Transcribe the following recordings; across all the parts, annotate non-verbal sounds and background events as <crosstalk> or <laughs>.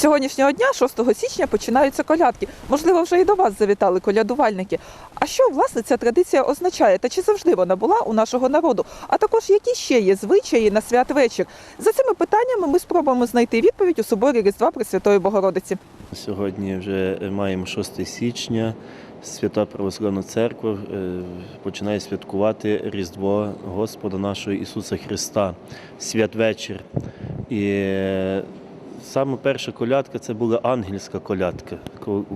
сьогоднішнього дня, 6 січня, починаються колядки. Можливо, вже і до вас завітали колядувальники. А що власне ця традиція означає? Та чи завжди вона була у нашого народу? А також які ще є звичаї на святвечір? За цими питаннями ми спробуємо знайти відповідь у соборі Різдва Пресвятої Богородиці. Сьогодні вже маємо 6 січня. Свята Православна Церква е, починає святкувати Різдво Господа нашого Ісуса Христа, святвечір. І е, саме перша колядка це була ангельська колядка.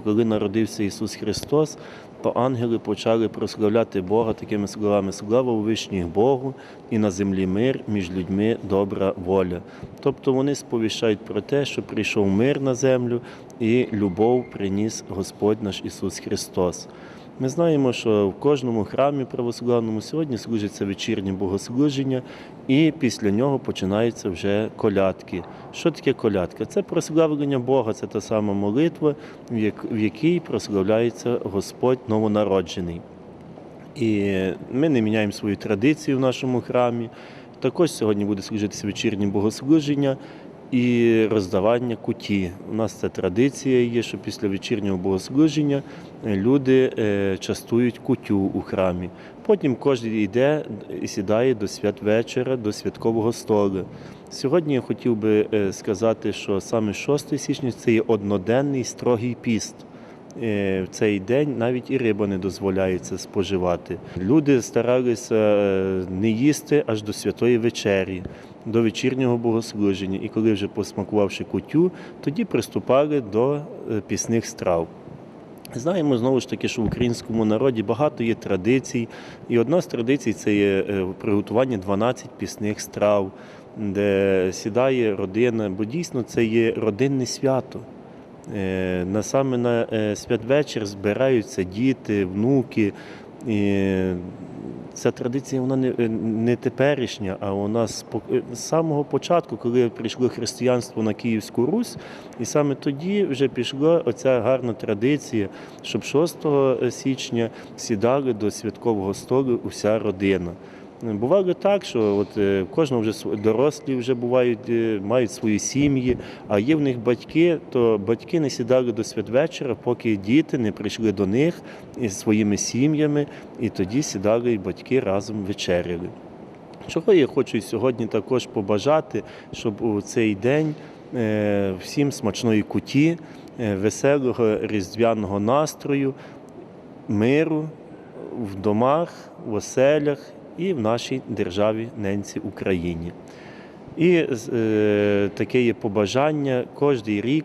Коли- народився Ісус Христос, то ангели почали прославляти Бога такими словами: Слава у вишніх Богу і на землі мир, між людьми добра воля. Тобто вони сповіщають про те, що прийшов мир на землю і любов приніс Господь наш Ісус Христос. Ми знаємо, що в кожному храмі православному сьогодні служиться вечірнє богослуження, і після нього починаються вже колядки. Що таке колядка? Це прославлення Бога, це та сама молитва, в якій прославляється Господь новонароджений. І ми не міняємо свою традицію в нашому храмі. Також сьогодні буде служитися вечірнє богослуження і роздавання куті. У нас це традиція є, що після вечірнього богослуження е, люди е, частують кутю у храмі. Потім кожен йде і сідає до святвечора, до святкового столу. Сьогодні я хотів би е, сказати, що саме 6 січня це є одноденний строгий піст. В цей день навіть і риба не дозволяється споживати. Люди старалися не їсти аж до святої вечері, до вечірнього богослуження. І коли вже посмакувавши кутю, тоді приступали до е, пісних страв. Знаємо знову ж таки, що в українському народі багато є традицій, і одна з традицій це є е, приготування 12 пісних страв, де сідає родина, бо дійсно це є родинне свято. Е, На саме на святвечір збираються діти, внуки. Ця традиція вона не, е, не теперішня, а вона нас е, з самого початку, коли прийшло християнство на Київську Русь, і саме тоді вже пішла оця гарна традиція, щоб 6 січня сідали до святкового столу уся родина. Бувало так, що от е, кожного вже дорослі вже бувають, е, мають свої сім'ї, а є в них батьки, то батьки не сідали до святвечора, поки діти не прийшли до них із своїми сім'ями, і тоді сідали і батьки разом вечеряли. Чого я хочу сьогодні також побажати, щоб у цей день е, всім смачної куті, веселого різдвяного настрою, миру в домах, в оселях і в нашій державі ненці Україні. І е, таке є побажання кожен рік.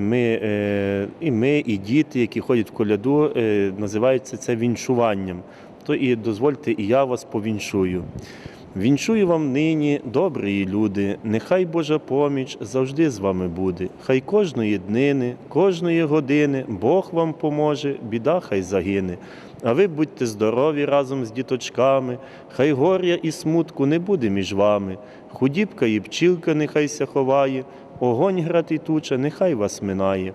Ми, е, і ми, і діти, які ходять в коляду, е, називаються це віншуванням. То і дозвольте, і я вас повіншую. Віншую вам нині, добрі люди, нехай Божа поміч завжди з вами буде. Хай кожної днини, кожної години Бог вам поможе, біда хай загине. А ви будьте здорові разом з діточками, хай горя і смутку не буде між вами. Худібка і пчілка нехай ся ховає, огонь град і туча, нехай вас минає.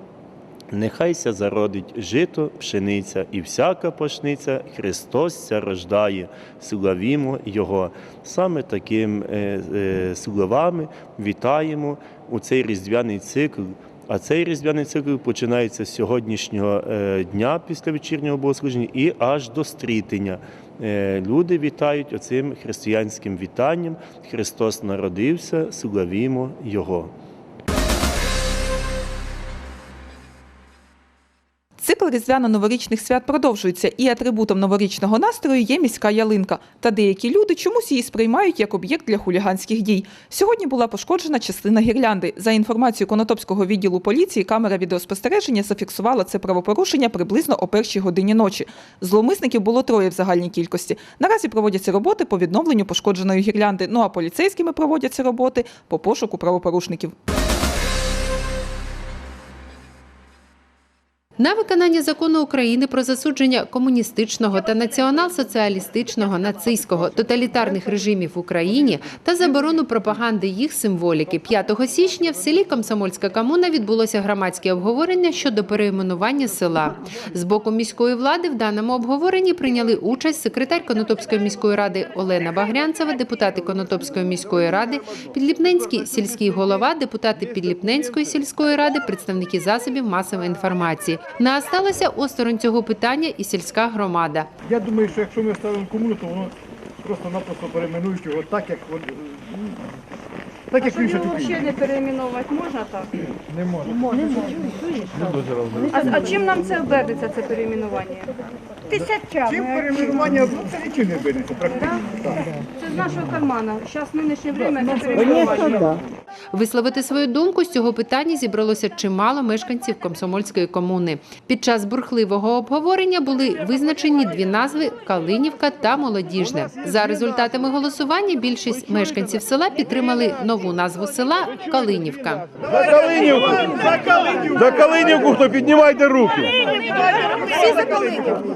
Нехайся зародить жито, пшениця, і всяка пашниця Христос ся рождає, славімо Його. Саме таким е, е, словами вітаємо у цей різдвяний цикл. А цей різдвяний цикл починається з сьогоднішнього е, дня після вечірнього богослуження і аж до стрітення. Е, Люди вітають оцим християнським вітанням. Христос народився, славімо Його. Цикл різдвяно-новорічних свят продовжується, і атрибутом новорічного настрою є міська ялинка. Та деякі люди чомусь її сприймають як об'єкт для хуліганських дій. Сьогодні була пошкоджена частина гірлянди. За інформацією Конотопського відділу поліції, камера відеоспостереження зафіксувала це правопорушення приблизно о першій годині ночі. Зловмисників було троє в загальній кількості. Наразі проводяться роботи по відновленню пошкодженої гірлянди. Ну а поліцейськими проводяться роботи по пошуку правопорушників. На виконання закону України про засудження комуністичного та націонал-соціалістичного нацистського тоталітарних режимів в Україні та заборону пропаганди їх символіки 5 січня в селі Комсомольська комуна відбулося громадське обговорення щодо перейменування села. З боку міської влади в даному обговоренні прийняли участь секретар Конотопської міської ради Олена Багрянцева, депутати Конотопської міської ради, Підліпненський сільський голова, депутати Підліпненської сільської ради, представники засобів масової інформації. Не осталася осторонь цього питання і сільська громада. Я думаю, що якщо ми ставимо комуну, то воно просто-напросто перейменують його так, як так, як Щоб він ще його взагалі не перейменувати можна так? не може. А, а чим нам це обернеться, це перейменування? Чим перейменування ну, це нічим не винесе, практично. Так. Це з нашого кармана. Зараз нинішнє время це перейменування. Висловити свою думку з цього питання зібралося чимало мешканців Комсомольської комуни. Під час бурхливого обговорення були визначені дві назви Калинівка та Молодіжне. За результатами голосування більшість мешканців села підтримали нову назву села Калинівка. За Калинівку! За Калинівку! За Калинівку, хто піднімайте руки! Всі за Калинівку.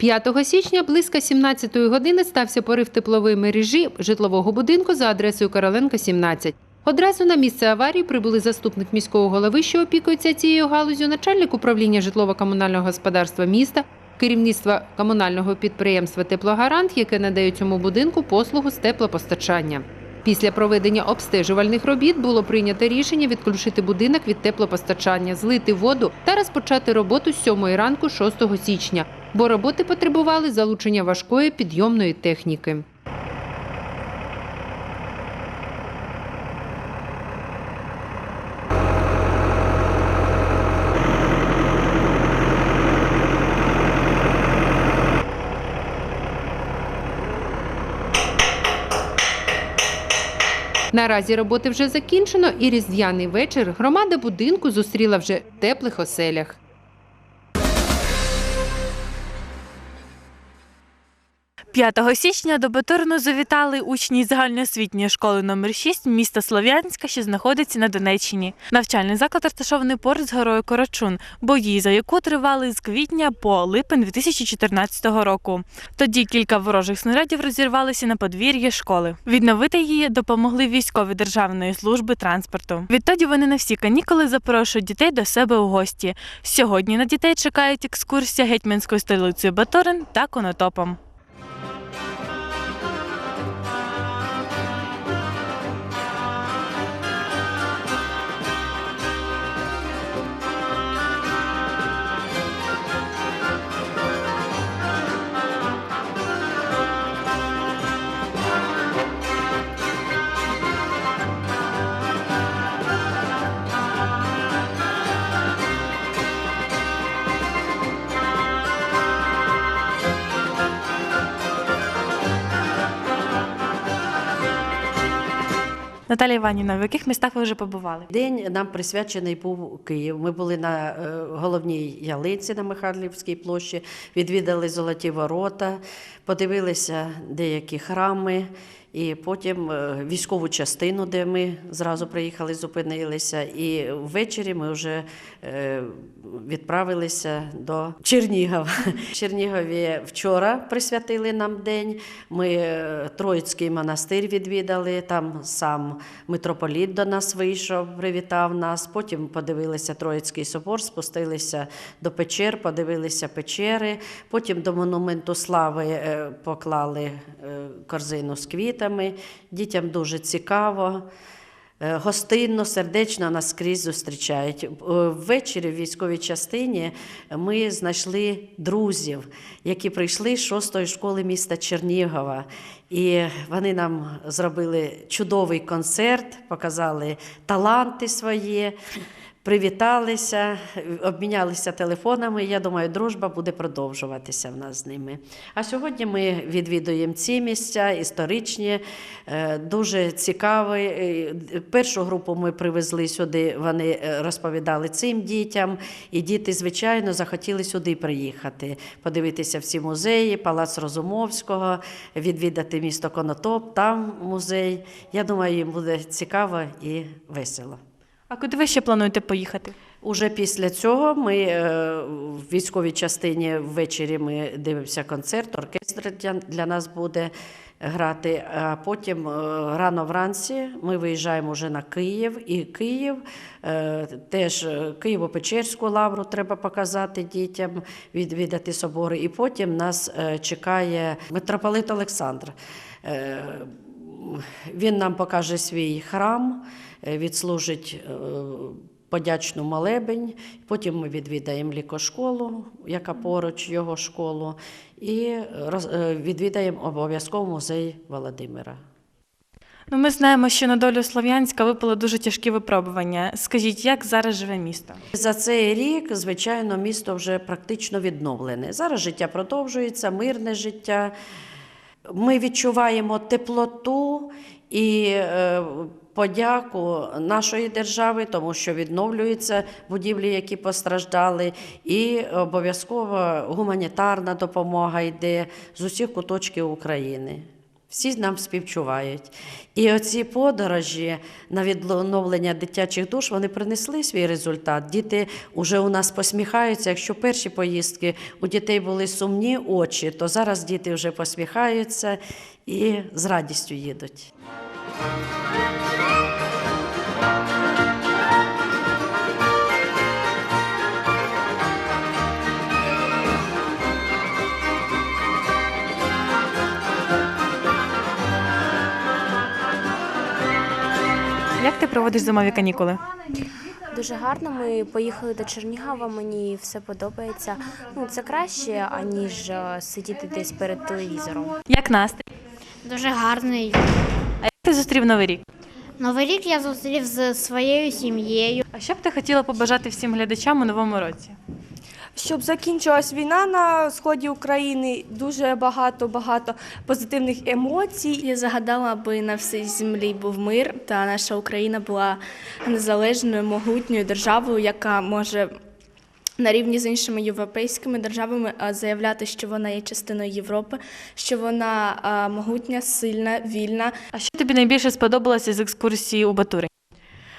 5 січня близько 17-ї години стався порив теплової мережі житлового будинку за адресою Короленка, 17. Одразу на місце аварії прибули заступник міського голови, що опікується цією галузю, начальник управління житлово-комунального господарства міста, керівництва комунального підприємства Теплогарант, яке надає цьому будинку послугу з теплопостачання. Після проведення обстежувальних робіт було прийнято рішення відключити будинок від теплопостачання, злити воду та розпочати роботу з 7 ранку 6 січня, бо роботи потребували залучення важкої підйомної техніки. Наразі роботи вже закінчено, і різдвяний вечір громада будинку зустріла вже в теплих оселях. – 5 січня до Батурину завітали учні загальноосвітньої школи номер 6 міста Слов'янська, що знаходиться на Донеччині. Навчальний заклад розташований поруч з горою Корочун, бої за яку тривали з квітня по липень 2014 року. Тоді кілька ворожих снарядів розірвалися на подвір'ї школи. Відновити її допомогли військові державної служби транспорту. Відтоді вони на всі канікули запрошують дітей до себе у гості. Сьогодні на дітей чекають екскурсія гетьманською столицею Батурин та Конотопом. Наталія Іванівна, в яких містах ви вже побували? День нам присвячений був Київ. Ми були на е, головній ялинці на Михайлівській площі, відвідали Золоті ворота, подивилися деякі храми. І потім е, військову частину, де ми зразу приїхали, зупинилися. І ввечері ми вже е, відправилися до Чернігова. <laughs> Чернігові вчора присвятили нам день. Ми е, Троїцький монастир відвідали. Там сам митрополіт до нас вийшов, привітав нас. Потім подивилися Троїцький собор, спустилися до печер, подивилися печери. Потім до монументу слави поклали корзину з квітами. Дітям дуже цікаво. Е, Гостинно, сердечно нас скрізь зустрічають. Е, Ввечері в військовій частині ми знайшли друзів, які прийшли з шостої школи міста Чернігова. І вони нам зробили чудовий концерт, показали таланти свої. Привіталися, обмінялися телефонами. Я думаю, дружба буде продовжуватися в нас з ними. А сьогодні ми відвідуємо ці місця історичні, е, дуже цікаві. Е, Першу групу ми привезли сюди, вони е, розповідали цим дітям, і діти, звичайно, захотіли сюди приїхати, подивитися всі музеї, Палац Розумовського, відвідати місто Конотоп, там музей. Я думаю, їм буде цікаво і весело. А куди ви ще плануєте поїхати? Уже після цього ми е, в військовій частині ввечері ми дивимося концерт, оркестр для, нас буде грати. А потім е, рано вранці ми виїжджаємо вже на Київ. І Київ е, теж Києво-Печерську лавру треба показати дітям, відвідати собори. І потім нас чекає митрополит Олександр. Він нам покаже свій храм, відслужить е, подячну молебень. Потім ми відвідаємо лікошколу, яка поруч його школу, і е, відвідаємо обов'язково музей Володимира. Ну, ми знаємо, що на долю Слов'янська випало дуже тяжкі випробування. Скажіть, як зараз живе місто? За цей рік, звичайно, місто вже практично відновлене. Зараз життя продовжується, мирне життя. Ми відчуваємо теплоту і е, подяку нашої держави, тому що відновлюються будівлі, які постраждали, і обов'язково гуманітарна допомога йде з усіх куточків України. Всі нам співчувають. І оці подорожі на відновлення дитячих душ вони принесли свій результат. Діти вже у нас посміхаються. Якщо перші поїздки у дітей були сумні очі, то зараз діти вже посміхаються і з радістю їдуть. Як ти проводиш зимові канікули? Дуже гарно. Ми поїхали до Чернігова. Мені все подобається. Ну це краще аніж е, сидіти десь перед телевізором. Як настрій? Дуже гарний. А як ти зустрів новий рік? Новий рік я зустрів з своєю сім'єю. А що б ти хотіла побажати всім глядачам у новому році? Щоб закінчилась війна на сході України, дуже багато багато позитивних емоцій. Я загадала, аби на всій землі був мир, та наша Україна була незалежною, могутньою державою, яка може на рівні з іншими європейськими державами заявляти, що вона є частиною Європи, що вона могутня, сильна, вільна. А що тобі найбільше сподобалося з екскурсії у Батурі?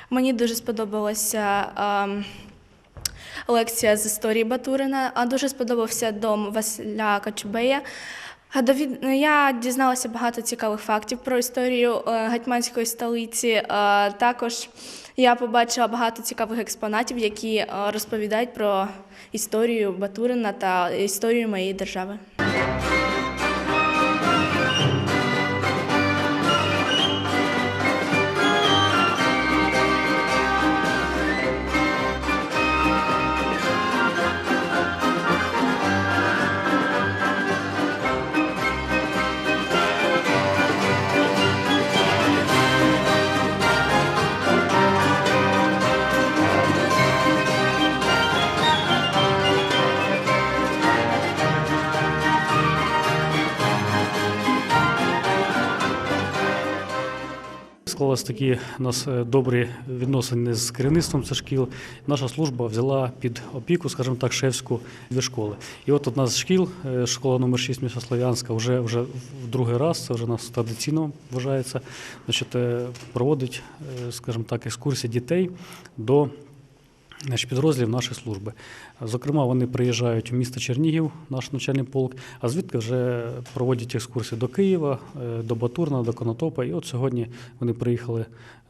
Мені дуже сподобалася ем, лекція з історії Батурина, а дуже сподобався дом Василя Качубея. Я дізналася багато цікавих фактів про історію е, гетьманської столиці. Е, Також я побачила багато цікавих експонатів, які е, розповідають про історію Батурина та історію моєї держави. Склалось такі у нас е, добрі відносини з керівництвом цих шкіл. Наша служба взяла під опіку, скажімо так, шефську дві школи. І от одна з шкіл, е, школа номер 6 міста Слов'янська, вже вже в другий раз, це вже нас традиційно вважається, значить, е, проводить, скажімо так, екскурсії дітей до підрозділів нашої служби. Зокрема, вони приїжджають у місто Чернігів, наш навчальний полк, а звідки вже проводять екскурсії до Києва, е, до Батурна, до Конотопа. І от сьогодні вони приїхали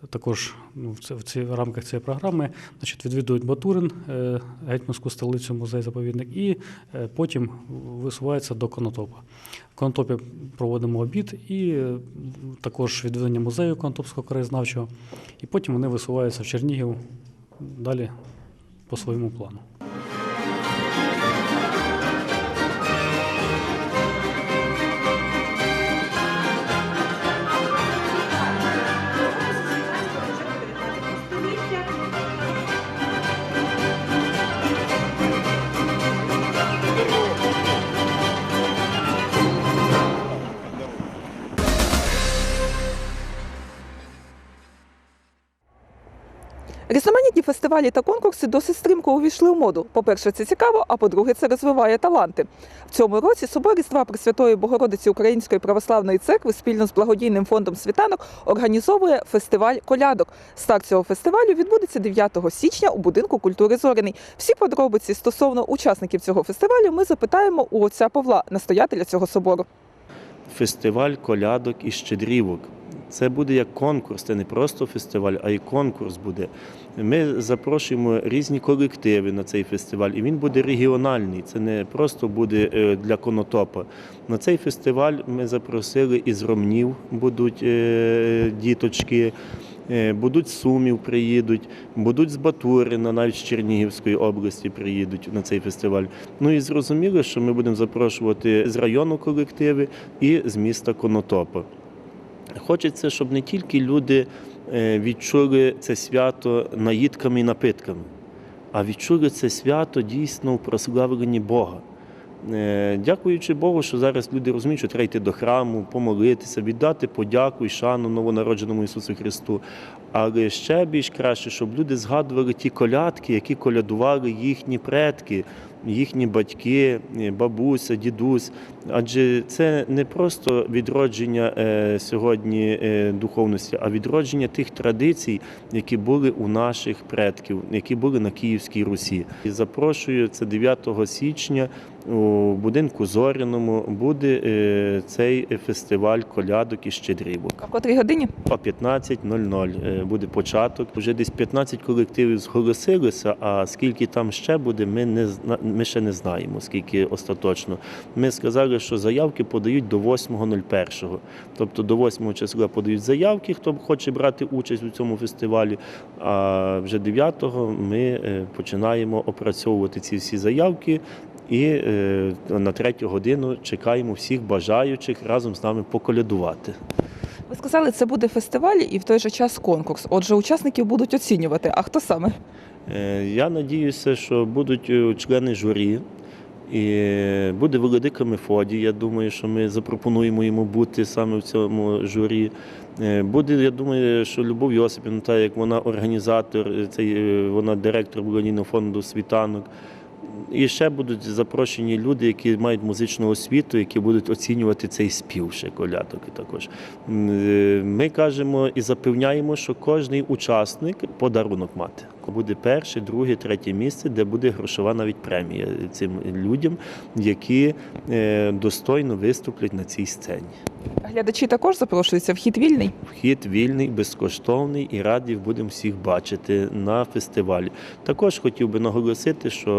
також ну, в, ці, в рамках цієї програми, значить, відвідують Батурин, е, гетьманську столицю, музей-заповідник, і е, потім висуваються до Конотопа. В Конотопі проводимо обід і також відвідання музею Конотопського краєзнавчого. І потім вони висуваються в Чернігів далі по своєму плану. Різноманітні фестивалі та конкурси досить стрімко увійшли у моду. По-перше, це цікаво, а по-друге, це розвиває таланти. В цьому році собор Різдва Пресвятої Богородиці Української православної церкви спільно з благодійним фондом Світанок організовує фестиваль колядок. Старт цього фестивалю відбудеться 9 січня у будинку культури Зоряний. Всі подробиці стосовно учасників цього фестивалю ми запитаємо у отця Павла, настоятеля цього собору. фестиваль колядок і щедрівок. Це буде як конкурс, це не просто фестиваль, а й конкурс буде. Ми запрошуємо різні колективи на цей фестиваль, і він буде регіональний. Це не просто буде е, для конотопа. На цей фестиваль ми запросили із Ромнів будуть е, діточки. е, Будуть Сумів приїдуть, будуть з Батурина, навіть з Чернігівської області приїдуть на цей фестиваль. Ну і зрозуміло, що ми будемо запрошувати з району колективи і з міста Конотопа. Хочеться, щоб не тільки люди е, відчули це свято наїдками і напитками, а відчули це свято дійсно в прославленні Бога. Е, Дякуючи Богу, що зараз люди розуміють, що треба йти до храму, помолитися, віддати подяку і шану новонародженому Ісусу Христу. Але ще більш краще, щоб люди згадували ті колядки, які колядували їхні предки, їхні батьки, е, бабуся, дідусь. Адже це не просто відродження е, сьогодні е, духовності, а відродження тих традицій, які були у наших предків, які були на Київській Русі. І запрошую це 9 січня у будинку Зоряному буде е, цей фестиваль колядок і щедрівок. А в котрій годині? О 15.00 е, буде початок. Вже десь 15 колективів зголосилися. А скільки там ще буде, ми не ми ще не знаємо. Скільки остаточно. Ми сказали, що заявки подають до 8.01. Тобто до 8 числа подають заявки, хто хоче брати участь у цьому фестивалі. А вже 9-го ми е, починаємо опрацьовувати ці всі заявки. І е, на третю годину чекаємо всіх бажаючих разом з нами поколядувати. Ви сказали, це буде фестиваль і в той же час конкурс. Отже, учасників будуть оцінювати. А хто саме? Е, Я надіюся, що будуть е, члени журі. І буде Володика Мефодій. Я думаю, що ми запропонуємо йому бути саме в цьому журі. Буде, я думаю, що Любов Йосипівна, та як вона організатор, цей, вона директор благодійного фонду Світанок. І ще будуть запрошені люди, які мають музичну освіту, які будуть оцінювати цей спів ще колядок також. Е, Ми кажемо і запевняємо, що кожний учасник подарунок мати. Буде перше, друге, третє місце, де буде грошова навіть премія цим людям, які е, достойно виступлять на цій сцені. Глядачі також запрошуються. Вхід вільний. Вхід вільний, безкоштовний і раді будемо всіх бачити на фестивалі. Також хотів би наголосити, що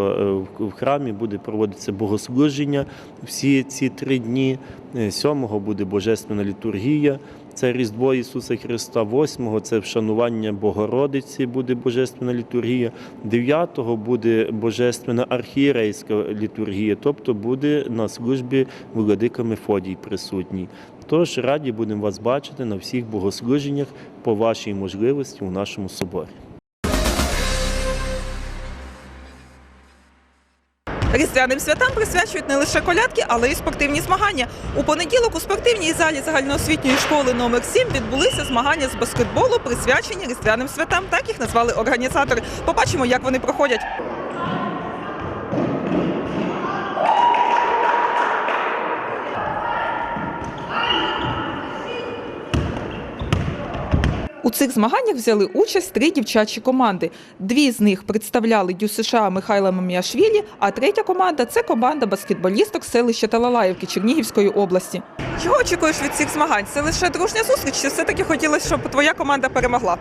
е, в- храмі буде проводитися богослужіння всі ці три дні. Е, Сьомого буде божественна літургія. Це Різдво Ісуса Христа, восьмого це вшанування Богородиці, буде Божественна літургія. Дев'ятого буде Божественна архієрейська літургія, тобто буде на службі Владика Мефодій присутній. Тож раді будемо вас бачити на всіх богослуженнях по вашій можливості у нашому соборі. Різдвяним святам присвячують не лише колядки, але й спортивні змагання. У понеділок у спортивній залі загальноосвітньої школи номер 7 відбулися змагання з баскетболу, присвячені різдвяним святам. Так їх назвали організатори. Побачимо, як вони проходять. У цих змаганнях взяли участь три дівчачі команди. Дві з них представляли Дю США Михайла Маміашвілі, а третя команда це команда баскетболісток селища Талалаївки Чернігівської області. Чого очікуєш від цих змагань? Це лише дружня зустріч, чи все-таки хотілося, щоб твоя команда перемогла?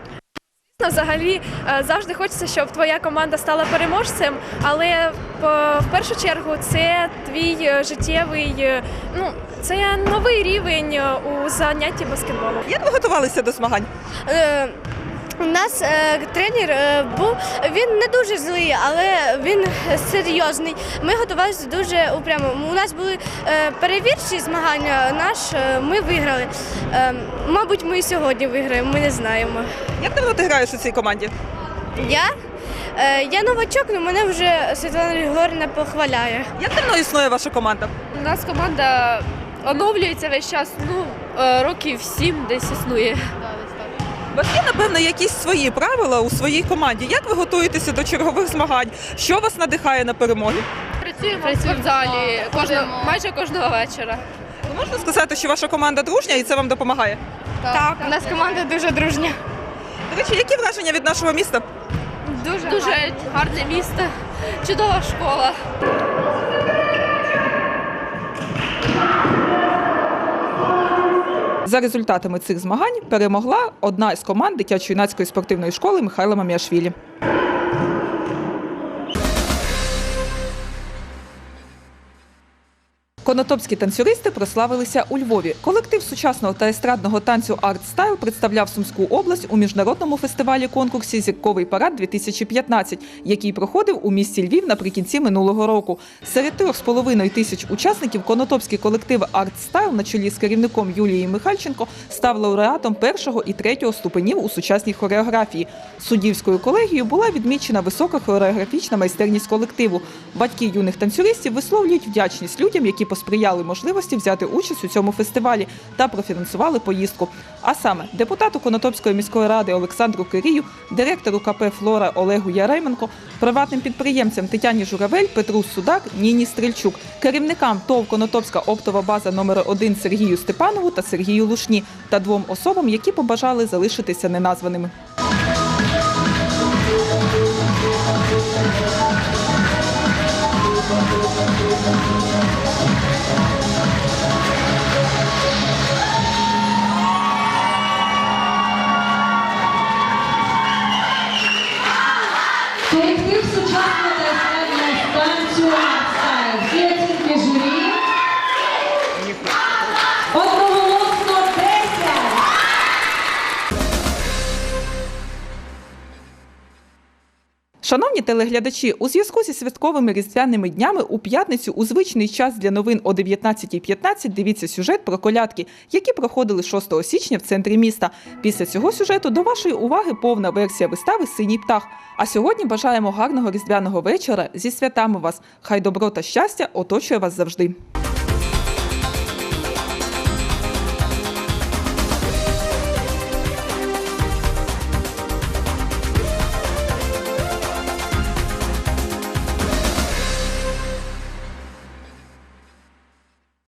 Взагалі е, завжди хочеться, щоб твоя команда стала переможцем, але по- в першу чергу це твій е, життєвий, е, ну це новий рівень у занятті баскетболом. Як ви готувалися до змагань? Е, У нас е, тренер е, був він не дуже злий, але він серйозний. Ми готувалися дуже упрямо. У нас були е, перевірчі змагання. Наш е, ми виграли. Е, мабуть, ми і сьогодні виграємо. Ми не знаємо. Як давно ти граєш у цій команді? Я, е, я новачок, але мене вже Світлана Григорівна похваляє. Як давно існує ваша команда? У нас команда оновлюється весь час, ну, е, років сім десь існує. У вас є, напевно, якісь свої правила у своїй команді. Як ви готуєтеся до чергових змагань? Що вас надихає на перемоги? Працюємо, Працюємо в залі кожного, майже кожного вечора. Ви можете сказати, що ваша команда дружня і це вам допомагає? Так, у нас команда дуже дружня. До речі, які враження від нашого міста? Дуже, дуже гарне місто, чудова школа. За результатами цих змагань перемогла одна із команд дитячо-юнацької спортивної школи Михайла Маміашвілі. Конотопські танцюристи прославилися у Львові. Колектив сучасного та естрадного танцю Арт Стайл представляв Сумську область у міжнародному фестивалі конкурсі Зірковий парад 2015 який проходив у місті Львів наприкінці минулого року. Серед трьох з половиною тисяч учасників конотопський колектив Арт Стайл на чолі з керівником Юлією Михальченко став лауреатом першого і третього ступенів у сучасній хореографії. Суддівською колегією була відмічена висока хореографічна майстерність колективу. Батьки юних танцюристів висловлюють вдячність людям, які посприяли можливості взяти участь у цьому фестивалі та профінансували поїздку. А саме депутату Конотопської міської ради Олександру Кирію, директору КП Флора Олегу Яременко, приватним підприємцям Тетяні Журавель, Петру Судак, Ніні Стрільчук, керівникам ТОВ Конотопська оптова база номер 1 Сергію Степанову та Сергію Лушні та двом особам, які побажали залишитися неназваними. Шановні телеглядачі, у зв'язку зі святковими різдвяними днями у п'ятницю у звичний час для новин о 19.15 дивіться сюжет про колядки, які проходили 6 січня в центрі міста. Після цього сюжету до вашої уваги повна версія вистави Синій птах. А сьогодні бажаємо гарного різдвяного вечора зі святами вас. Хай добро та щастя оточує вас завжди.